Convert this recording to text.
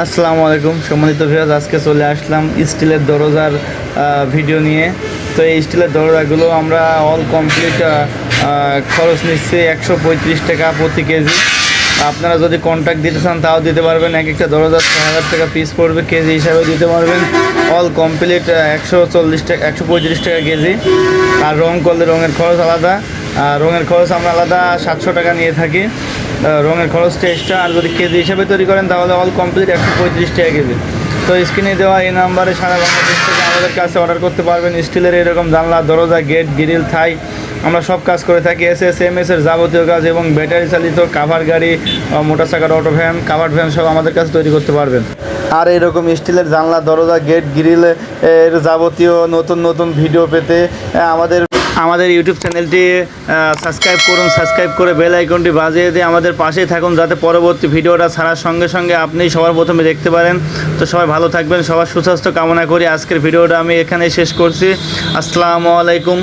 আসসালামু আলাইকুম। সম্মানিত ভিউয়ার্স, আজকে চলে আসলাম স্টিলের দরজার ভিডিও নিয়ে। তো এই স্টিলের দরজাগুলো আমরা অল কমপ্লিট খরচ নিচ্ছি একশো পঁয়ত্রিশ টাকা প্রতি কেজি। আপনারা যদি কন্ট্যাক্ট দিতে চান, তাও দিতে পারবেন। এক একটা দরজা ছ হাজার টাকা পিস পড়বে, কেজি হিসাবে দিতে পারবেন। অল কমপ্লিট একশো চল্লিশ টাকা, একশো পঁয়ত্রিশ টাকা কেজি। আর রং করলে রঙের খরচ আলাদা। রঙের খরচ আমরা আলাদা সাতশো টাকা নিয়ে থাকি। রঙের খরচটা এক্সট্রা আর যদি কেজি হিসেবে তৈরি করেন, তাহলে অল কমপ্লিট একশো পঁয়ত্রিশ টাকা কেজি। তো স্ক্রিনে দেওয়া এই নাম্বারে সারা বাংলাদেশ থেকে আমাদের কাছে অর্ডার করতে পারবেন। স্টিলের এরকম জানলা, দরজা গেট গ্রিল থাই আমরা সব কাজ করে থাকি। এস এস এম এস এর যাবতীয় কাজ এবং ব্যাটারি চালিত কাভার গাড়ি মোটর চাকার অটো ভ্যান কাভার ভ্যান সব আমাদের কাছে তৈরি করতে পারবেন। আর এরকম স্টিলের জানলা, দরজা গেট গ্রিল এর যাবতীয় নতুন নতুন ভিডিও পেতে আমাদের আমাদের ইউটিউব চ্যানেলটি সাবস্ক্রাইব করুন সাবস্ক্রাইব করে বেল আইকনটি বাজিয়ে দিয়ে আমাদের পাশেই থাকুন যাতে পরবর্তী ভিডিওটা ছাড়ার সঙ্গে সঙ্গে আপনি সবার প্রথমে দেখতে পারেন। তো সবাই ভালো থাকবেন, সবার সুস্বাস্থ্য কামনা করি। আজকের ভিডিওটা আমি এখানেই শেষ করছি। আসসালামু আলাইকুম।